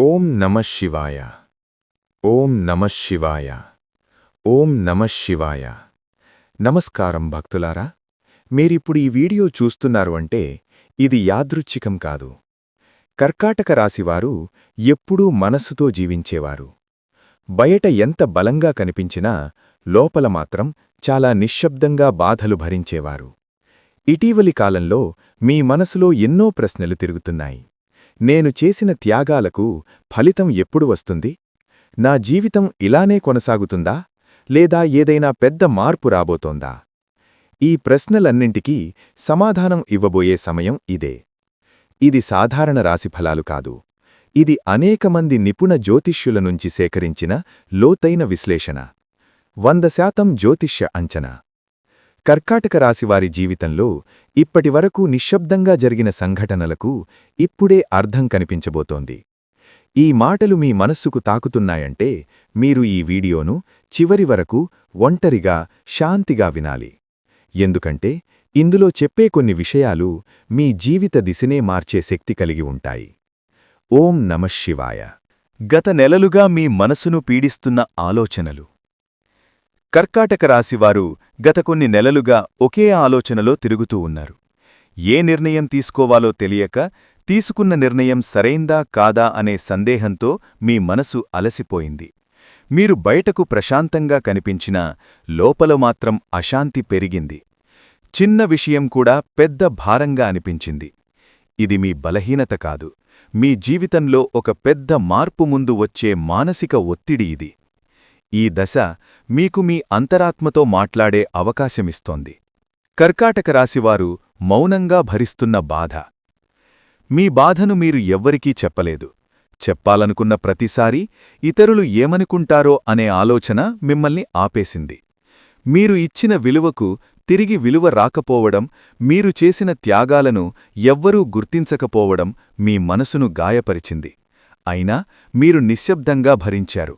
ఓం నమ శివాయ. ఓం నమ శివాయ. ఓం నమ శివాయ. నమస్కారం భక్తులారా మీరిప్పుడు ఈ వీడియో చూస్తున్నారు అంటే ఇది యాదృచ్ఛికం కాదు. కర్కాటక రాశివారు ఎప్పుడూ మనస్సుతో జీవించేవారు. బయట ఎంత బలంగా కనిపించినా లోపల మాత్రం చాలా నిశ్శబ్దంగా బాధలు భరించేవారు. ఇటీవలి కాలంలో మీ మనసులో ఎన్నో ప్రశ్నలు తిరుగుతున్నాయి. నేను చేసిన త్యాగాలకు ఫలితం ఎప్పుడు వస్తుంది? నా జీవితం ఇలానే కొనసాగుతుందా? లేదా ఏదైనా పెద్ద మార్పు రాబోతోందా? ఈ ప్రశ్నలన్నింటికీ సమాధానం ఇవ్వబోయే సమయం ఇదే. ఇది సాధారణ రాశిఫలాలు కాదు. ఇది అనేకమంది నిపుణ జ్యోతిష్యుల నుంచి సేకరించిన లోతైన విశ్లేషణ. వంద శాతం జ్యోతిష్య అంచనా. కర్కాటక రాశివారి జీవితంలో ఇప్పటివరకు నిశ్శబ్దంగా జరిగిన సంఘటనలకు ఇప్పుడే అర్థం కనిపించబోతోంది. ఈ మాటలు మీ మనస్సుకు తాకుతున్నాయంటే మీరు ఈ వీడియోను చివరి వరకు ఒంటరిగా శాంతిగా వినాలి. ఎందుకంటే ఇందులో చెప్పే కొన్ని విషయాలు మీ జీవిత దిశనే మార్చే శక్తి కలిగి ఉంటాయి. ఓం నమశివాయ గత నెలలుగా మీ మనసును పీడిస్తున్న ఆలోచనలు. కర్కాటక రాశివారు గత కొన్ని నెలలుగా ఒకే ఆలోచనలో తిరుగుతూ ఉన్నారు. ఏ నిర్ణయం తీసుకోవాలో తెలియక తీసుకున్న నిర్ణయం సరైందా కాదా అనే సందేహంతో మీ మనసు అలసిపోయింది. మీరు బయటకు ప్రశాంతంగా కనిపించినా లోపల మాత్రం అశాంతి పెరిగింది. చిన్న విషయం కూడా పెద్ద భారంగా అనిపించింది. ఇది మీ బలహీనత కాదు. మీ జీవితంలో ఒక పెద్ద మార్పు ముందు వచ్చే మానసిక ఒత్తిడి ఇది. ఈ దశ మీకు మీ అంతరాత్మతో మాట్లాడే అవకాశమిస్తోంది. కర్కాటక రాశివారు మౌనంగా భరిస్తున్న బాధ. మీ బాధను మీరు ఎవ్వరికీ చెప్పలేదు. చెప్పాలనుకున్న ప్రతిసారీ ఇతరులు ఏమనుకుంటారో అనే ఆలోచన మిమ్మల్ని ఆపేసింది. మీరు ఇచ్చిన విలువకు తిరిగి విలువ రాకపోవడం మీరు చేసిన త్యాగాలను ఎవ్వరూ గుర్తించకపోవడం మీ మనసును గాయపరిచింది. అయినా మీరు నిశ్శబ్దంగా భరించారు.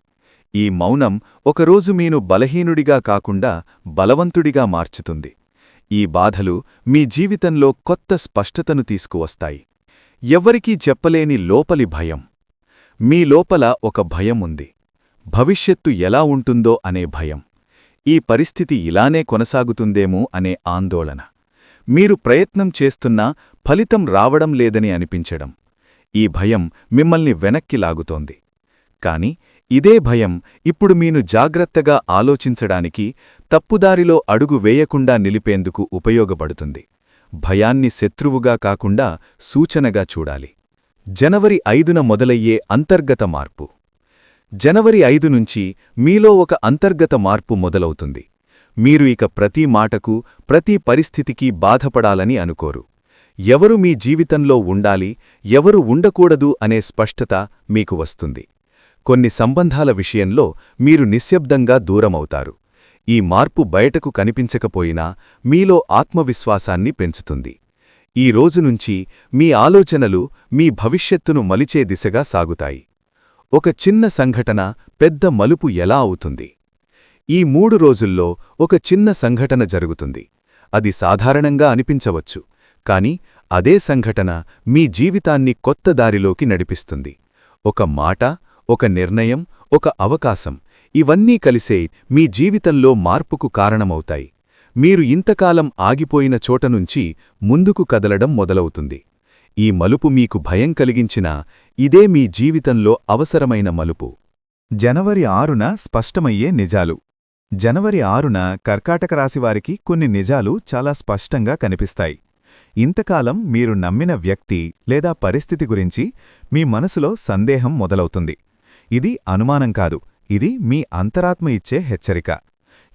ఈ మౌనం ఒకరోజు మీను బలహీనుడిగా కాకుండా బలవంతుడిగా మార్చుతుంది. ఈ బాధలు మీ జీవితంలో కొత్త స్పష్టతను తీసుకువస్తాయి. ఎవ్వరికీ చెప్పలేని లోపలి భయం. మీ లోపల ఒక భయం ఉంది. భవిష్యత్తు ఎలా ఉంటుందో అనే భయం. ఈ పరిస్థితి ఇలానే కొనసాగుతుందేమో అనే ఆందోళన. మీరు ప్రయత్నం చేస్తున్నా ఫలితం రావడం లేదని అనిపించడం. ఈ భయం మిమ్మల్ని వెనక్కి లాగుతోంది. కాని ఇదే భయం ఇప్పుడు మీను జాగ్రత్తగా ఆలోచించడానికి తప్పుదారిలో అడుగు వేయకుండా నిలిపేందుకు ఉపయోగపడుతుంది. భయాన్ని శత్రువుగా కాకుండా సూచనగా చూడాలి. జనవరి ఐదున మొదలయ్యే అంతర్గత మార్పు. జనవరి ఐదు నుంచి మీలో ఒక అంతర్గత మార్పు మొదలవుతుంది. మీరు ఇక ప్రతి మాటకు ప్రతి పరిస్థితికి బాధపడాలని అనుకోరు. ఎవరు మీ జీవితంలో ఉండాలి ఎవరు ఉండకూడదు అనే స్పష్టత మీకు వస్తుంది. కొన్ని సంబంధాల విషయంలో మీరు నిశ్శబ్దంగా దూరమవుతారు. ఈ మార్పు బయటకు కనిపించకపోయినా మీలో ఆత్మవిశ్వాసాన్ని పెంచుతుంది. ఈ రోజునుంచి మీ ఆలోచనలు మీ భవిష్యత్తును మలిచే దిశగా సాగుతాయి. ఒక చిన్న సంఘటన పెద్ద మలుపు ఎలా అవుతుంది? ఈ మూడు రోజుల్లో ఒక చిన్న సంఘటన జరుగుతుంది. అది సాధారణంగా అనిపించవచ్చు కాని అదే సంఘటన మీ జీవితాన్ని కొత్త దారిలోకి నడిపిస్తుంది. ఒక మాట ఒక నిర్ణయం ఒక అవకాశం. ఇవన్నీ కలిసే మీ జీవితంలో మార్పుకు కారణమవుతాయి. మీరు ఇంతకాలం ఆగిపోయిన చోటనుంచి ముందుకు కదలడం మొదలవుతుంది. ఈ మలుపు మీకు భయం కలిగించినా ఇదే మీ జీవితంలో అవసరమైన మలుపు. జనవరి ఆరున స్పష్టమయ్యే నిజాలు. జనవరి ఆరున కర్కాటక రాశివారికి కొన్ని నిజాలు చాలా స్పష్టంగా కనిపిస్తాయి. ఇంతకాలం మీరు నమ్మిన వ్యక్తి లేదా పరిస్థితి గురించి మీ మనసులో సందేహం మొదలవుతుంది. ఇది అనుమానం కాదు. ఇది మీ అంతరాత్మ ఇచ్చే హెచ్చరిక.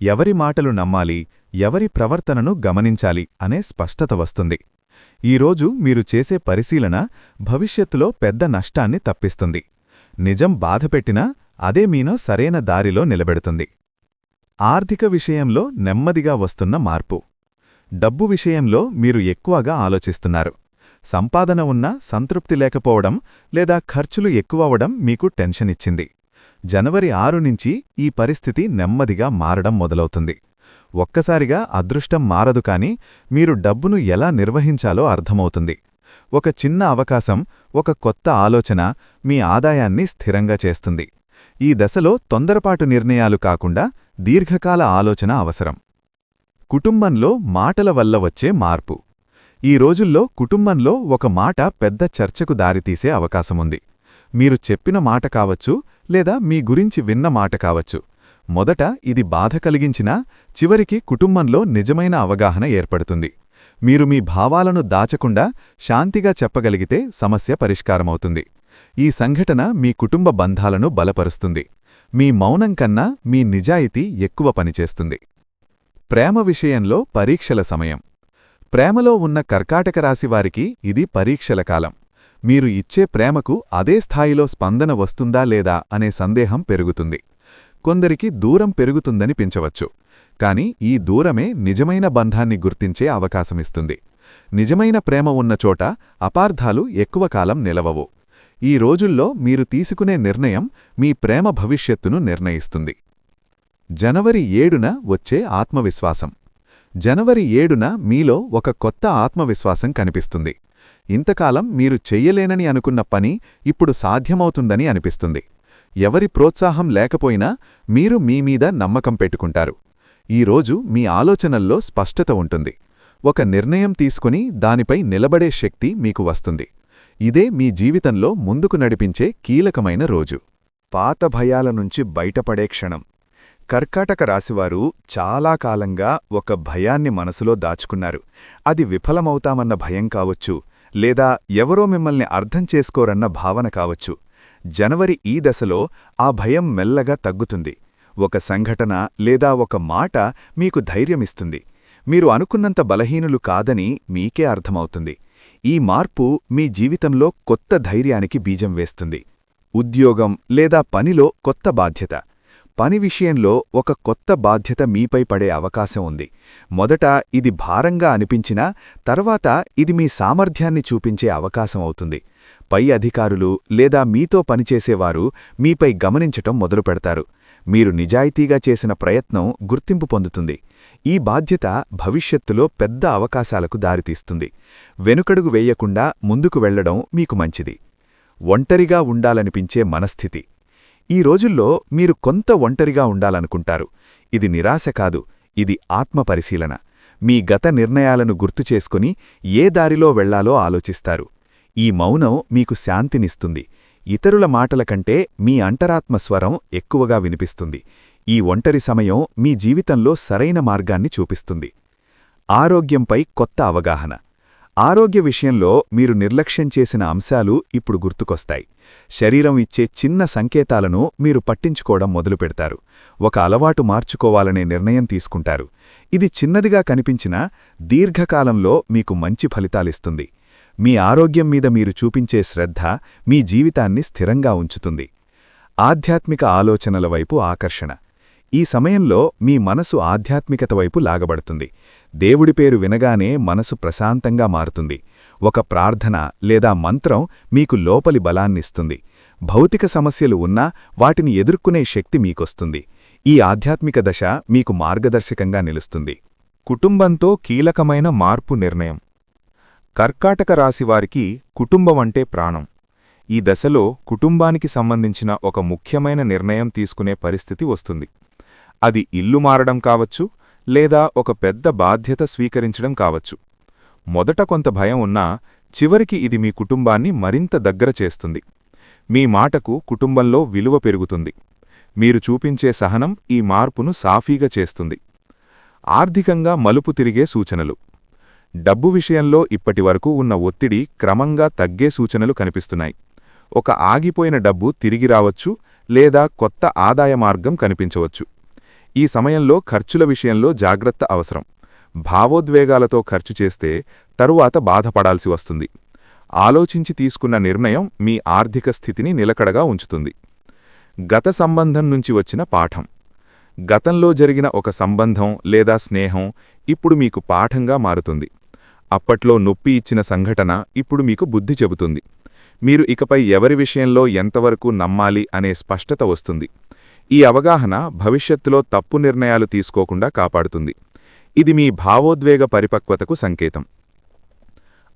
ఎవరి మాటలు నమ్మాలి ఎవరి ప్రవర్తనను గమనించాలి అనే స్పష్టత వస్తుంది. ఈరోజు మీరు చేసే పరిశీలన భవిష్యత్తులో పెద్ద నష్టాన్ని తప్పిస్తుంది. నిజం బాధపెట్టినా అదే మీనో సరైన దారిలో నిలబెడుతుంది. ఆర్థిక విషయంలో నెమ్మదిగా వస్తున్న మార్పు. డబ్బు విషయంలో మీరు ఎక్కువగా ఆలోచిస్తున్నారు. సంపాదన ఉన్నా సంతృప్తి లేకపోవడం లేదా ఖర్చులు ఎక్కువవడం మీకు టెన్షన్ ఇచ్చింది. జనవరి ఆరు నుంచి ఈ పరిస్థితి నెమ్మదిగా మారడం మొదలవుతుంది. ఒక్కసారిగా అదృష్టం మారదు కాని మీరు డబ్బును ఎలా నిర్వహించాలో అర్థమవుతుంది. ఒక చిన్న అవకాశం ఒక కొత్త ఆలోచన మీ ఆదాయాన్ని స్థిరంగా చేస్తుంది. ఈ దశలో తొందరపాటు నిర్ణయాలు కాకుండా దీర్ఘకాల ఆలోచన అవసరం. కుటుంబంలో మాటల వల్ల వచ్చే మార్పు. ఈ రోజుల్లో కుటుంబంలో ఒక మాట పెద్ద చర్చకు దారితీసే అవకాశముంది. మీరు చెప్పిన మాట కావచ్చు లేదా మీ గురించి విన్న మాట కావచ్చు. మొదట ఇది బాధ కలిగించినా చివరికి కుటుంబంలో నిజమైన అవగాహన ఏర్పడుతుంది. మీరు మీ భావాలను దాచకుండా శాంతిగా చెప్పగలిగితే సమస్య పరిష్కారమవుతుంది. ఈ సంఘటన మీ కుటుంబ బంధాలను బలపరుస్తుంది. మీ మౌనం కన్నా మీ నిజాయితీ ఎక్కువ పనిచేస్తుంది. ప్రేమ విషయంలో పరీక్షల సమయం. ప్రేమలో ఉన్న కర్కాటక రాశివారికి ఇది పరీక్షల కాలం. మీరు ఇచ్చే ప్రేమకు అదే స్థాయిలో స్పందన వస్తుందా లేదా అనే సందేహం పెరుగుతుంది. కొందరికి దూరం పెరుగుతుందని పెంచవచ్చు. కాని ఈ దూరమే నిజమైన బంధాన్ని గుర్తించే అవకాశమిస్తుంది. నిజమైన ప్రేమ ఉన్న చోట అపార్థాలు ఎక్కువ కాలం నిలవవు. ఈ రోజుల్లో మీరు తీసుకునే నిర్ణయం మీ ప్రేమ భవిష్యత్తును నిర్ణయిస్తుంది. జనవరి ఏడున వచ్చే ఆత్మవిశ్వాసం. జనవరి ఏడున మీలో ఒక కొత్త ఆత్మవిశ్వాసం కనిపిస్తుంది. ఇంతకాలం మీరు చెయ్యలేనని అనుకున్న పని ఇప్పుడు సాధ్యమవుతుందని అనిపిస్తుంది. ఎవరి ప్రోత్సాహం లేకపోయినా మీరు మీమీద నమ్మకం పెట్టుకుంటారు. ఈరోజు మీ ఆలోచనల్లో స్పష్టత ఉంటుంది. ఒక నిర్ణయం తీసుకుని దానిపై నిలబడే శక్తి మీకు వస్తుంది. ఇదే మీ జీవితంలో ముందుకు నడిపించే కీలకమైన రోజు. పాత భయాల నుంచి బయటపడే క్షణం. కర్కాటక రాశివారు చాలా కాలంగా ఒక భయాన్ని మనసులో దాచుకున్నారు. అది విఫలమవుతామన్న భయం కావచ్చు లేదా ఎవరో మిమ్మల్ని అర్థం చేసుకోరన్న భావన కావచ్చు. జనవరి ఈ దశలో ఆ భయం మెల్లగా తగ్గుతుంది. ఒక సంఘటన లేదా ఒక మాట మీకు ధైర్యమిస్తుంది. మీరు అనుకున్నంత బలహీనులు కాదని మీకే అర్థమవుతుంది. ఈ మార్పు మీ జీవితంలో కొత్త ధైర్యానికి బీజం వేస్తుంది. ఉద్యోగం లేదా పనిలో కొత్త బాధ్యత. పని విషయంలో ఒక కొత్త బాధ్యత మీపై పడే అవకాశం ఉంది. మొదట ఇది భారంగా అనిపించినా తర్వాత ఇది మీ సామర్థ్యాన్ని చూపించే అవకాశం అవుతుంది. పై అధికారులు లేదా మీతో పనిచేసేవారు మీపై గమనించటం మొదలుపెడతారు. మీరు నిజాయితీగా చేసిన ప్రయత్నం గుర్తింపు పొందుతుంది. ఈ బాధ్యత భవిష్యత్తులో పెద్ద అవకాశాలకు దారితీస్తుంది. వెనుకడుగు వేయకుండా ముందుకు వెళ్ళడం మీకు మంచిది. ఒంటరిగా ఉండాలనిపించే మనస్థితి. ఈ రోజుల్లో మీరు కొంత ఒంటరిగా ఉండాలనుకుంటారు. ఇది నిరాశ కాదు ఇది ఆత్మపరిశీలన మీ గత నిర్ణయాలను గుర్తు చేసుకుని ఏ దారిలో వెళ్ళాలో ఆలోచిస్తారు. ఈ మౌనం మీకు శాంతినిస్తుంది. ఇతరుల మాటల కంటే మీ అంటరాత్మస్వరం ఎక్కువగా వినిపిస్తుంది. ఈ ఒంటరి సమయం మీ జీవితంలో సరైన మార్గాన్ని చూపిస్తుంది. ఆరోగ్యంపై కొత్త అవగాహన. ఆరోగ్య విషయంలో మీరు నిర్లక్ష్యం చేసిన అంశాలు ఇప్పుడు గుర్తుకొస్తాయి. శరీరం ఇచ్చే చిన్న సంకేతాలను మీరు పట్టించుకోవడం మొదలుపెడతారు. ఒక అలవాటు మార్చుకోవాలనే నిర్ణయం తీసుకుంటారు. ఇది చిన్నదిగా కనిపించినా దీర్ఘకాలంలో మీకు మంచి ఫలితాలిస్తుంది. మీ ఆరోగ్యం మీద మీరు చూపించే శ్రద్ధ మీ జీవితాన్ని స్థిరంగా ఉంచుతుంది. ఆధ్యాత్మిక ఆలోచనల వైపు ఆకర్షణ. ఈ సమయంలో మీ మనసు ఆధ్యాత్మికత వైపు లాగబడుతుంది. దేవుడి పేరు వినగానే మనసు ప్రశాంతంగా మారుతుంది. ఒక ప్రార్థన లేదా మంత్రం మీకు లోపలి బలాన్నిస్తుంది భౌతిక సమస్యలు ఉన్నా వాటిని ఎదుర్కొనే శక్తి మీకొస్తుంది. ఈ ఆధ్యాత్మిక దశ మీకు మార్గదర్శకంగా నిలుస్తుంది. కుటుంబంతో కీలకమైన మార్పు నిర్ణయం. కర్కాటక రాశివారికి కుటుంబమంటే ప్రాణం. ఈ దశలో కుటుంబానికి సంబంధించిన ఒక ముఖ్యమైన నిర్ణయం తీసుకునే పరిస్థితి వస్తుంది. అది ఇల్లు మారడం కావచ్చు లేదా ఒక పెద్ద బాధ్యత స్వీకరించడం కావచ్చు. మొదట కొంత భయం ఉన్నా చివరికి ఇది మీ కుటుంబాన్ని మరింత దగ్గర చేస్తుంది. మీ మాటకు కుటుంబంలో విలువ పెరుగుతుంది. మీరు చూపించే సహనం ఈ మార్పును సాఫీగా చేస్తుంది. ఆర్థికంగా మలుపు తిరిగే సూచనలు. డబ్బు విషయంలో ఇప్పటివరకు ఉన్న ఒత్తిడి క్రమంగా తగ్గే సూచనలు కనిపిస్తున్నాయి. ఒక ఆగిపోయిన డబ్బు తిరిగి రావచ్చు లేదా కొత్త ఆదాయ మార్గం కనిపించవచ్చు. ఈ సమయంలో ఖర్చుల విషయంలో జాగ్రత్త అవసరం. భావోద్వేగాలతో ఖర్చు చేస్తే తరువాత బాధపడాల్సి వస్తుంది. ఆలోచించి తీసుకున్న నిర్ణయం మీ ఆర్థిక స్థితిని నిలకడగా ఉంచుతుంది. గత సంబంధం నుంచి వచ్చిన పాఠం. గతంలో జరిగిన ఒక సంబంధం లేదా స్నేహం ఇప్పుడు మీకు పాఠంగా మారుతుంది. అప్పట్లో నొప్పి ఇచ్చిన సంఘటన ఇప్పుడు మీకు బుద్ధి చెబుతుంది. మీరు ఇకపై ఎవరి విషయంలో ఎంతవరకు నమ్మాలి అనే స్పష్టత వస్తుంది. ఈ అవగాహన భవిష్యత్తులో తప్పు నిర్ణయాలు తీసుకోకుండా కాపాడుతుంది. ఇది మీ భావోద్వేగ పరిపక్వతకు సంకేతం.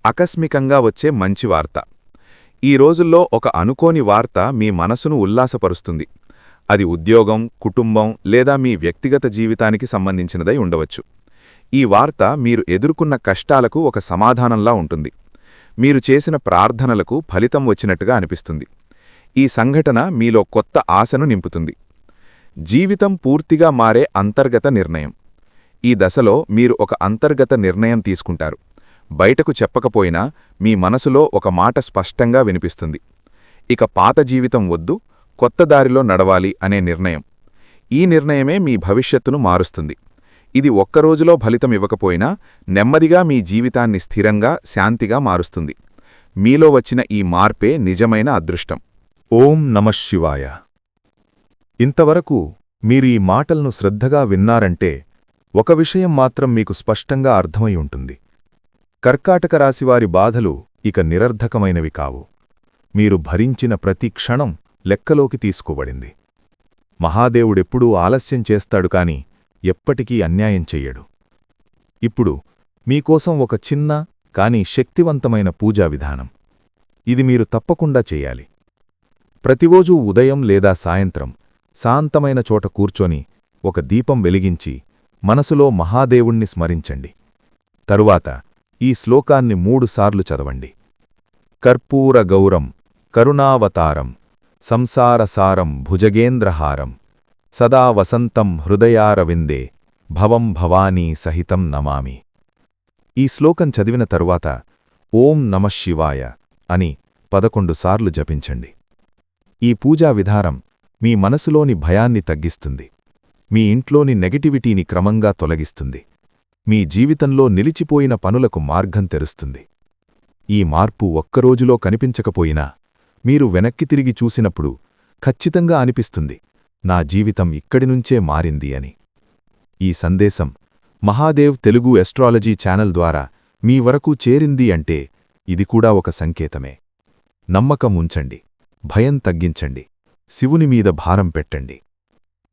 ఆకస్మికంగా వచ్చే మంచి వార్త. ఈ రోజుల్లో ఒక అనుకోని వార్త మీ మనసును ఉల్లాసపరుస్తుంది. అది ఉద్యోగం కుటుంబం లేదా మీ వ్యక్తిగత జీవితానికి సంబంధించినదై ఉండవచ్చు. ఈ వార్త మీరు ఎదుర్కొన్న కష్టాలకు ఒక సమాధానంలా ఉంటుంది. మీరు చేసిన ప్రార్థనలకు ఫలితం వచ్చినట్టుగా అనిపిస్తుంది. ఈ సంఘటన మీలో కొత్త ఆశను నింపుతుంది. జీవితం పూర్తిగా మారే అంతర్గత నిర్ణయం. ఈ దశలో మీరు ఒక అంతర్గత నిర్ణయం తీసుకుంటారు. బయటకు చెప్పకపోయినా మీ మనసులో ఒక మాట స్పష్టంగా వినిపిస్తుంది. ఇక పాత జీవితం వద్దు కొత్త దారిలో నడవాలి అనే నిర్ణయం. ఈ నిర్ణయమే మీ భవిష్యత్తును మారుస్తుంది. ఇది ఒక్కరోజులో ఫలితం ఇవ్వకపోయినా నెమ్మదిగా మీ జీవితాన్ని స్థిరంగా శాంతిగా మారుస్తుంది. మీలో వచ్చిన ఈ మార్పే నిజమైన అదృష్టం. ఓం నమశివాయ ఇంతవరకు మీరు ఈ మాటలను శ్రద్ధగా విన్నారంటే ఒక విషయం మాత్రం మీకు స్పష్టంగా అర్థమై ఉంటుంది. కర్కాటక రాశివారి బాధలు ఇక నిరర్ధకమైనవి కావు. మీరు భరించిన ప్రతి క్షణం లెక్కలోకి తీసుకోబడింది. మహాదేవుడెప్పుడూ ఆలస్యం చేస్తాడు కాని ఎప్పటికీ అన్యాయం చెయ్యడు. ఇప్పుడు మీకోసం ఒక చిన్న కాని శక్తివంతమైన పూజా విధానం. ఇది మీరు తప్పకుండా చెయ్యాలి ప్రతిరోజూ ఉదయం లేదా సాయంత్రం శాంతమైన చోట కూర్చొని ఒక దీపం వెలిగించి మనసులో మహాదేవుణ్ణి స్మరించండి. తరువాత ఈ శ్లోకాన్ని మూడుసార్లు చదవండి. కర్పూర గౌరం కరుణావతారం సంసారసారం భుజగేంద్రహారం సదా వసంతం హృదయారవిందే భవం భవానీ సహితం నమామి. ఈ శ్లోకం చదివిన తరువాత ఓం నమశివాయ అని పదకొండుసార్లు జపించండి. ఈ పూజా విధానం మీ మనసులోని భయాన్ని తగ్గిస్తుంది. మీ ఇంట్లోని నెగటివిటీని క్రమంగా తొలగిస్తుంది. మీ జీవితంలో నిలిచిపోయిన పనులకు మార్గం తెరుస్తుంది. ఈ మార్పు ఒక్కరోజులో కనిపించకపోయినా మీరు వెనక్కి తిరిగి చూసినప్పుడు ఖచ్చితంగా అనిపిస్తుంది నా జీవితం ఇక్కడినుంచే మారింది అని. ఈ సందేశం మహాదేవ్ తెలుగు ఎస్ట్రాలజీ ఛానల్ ద్వారా మీ వరకు చేరింది అంటే ఇది కూడా ఒక సంకేతమే. నమ్మకం ఉంచండి. భయం తగ్గించండి. శివుని మీద భారం పెట్టండి.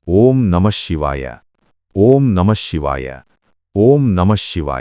ఓం నమశివాయ ఓం నమశివాయ ఓం నమశివాయ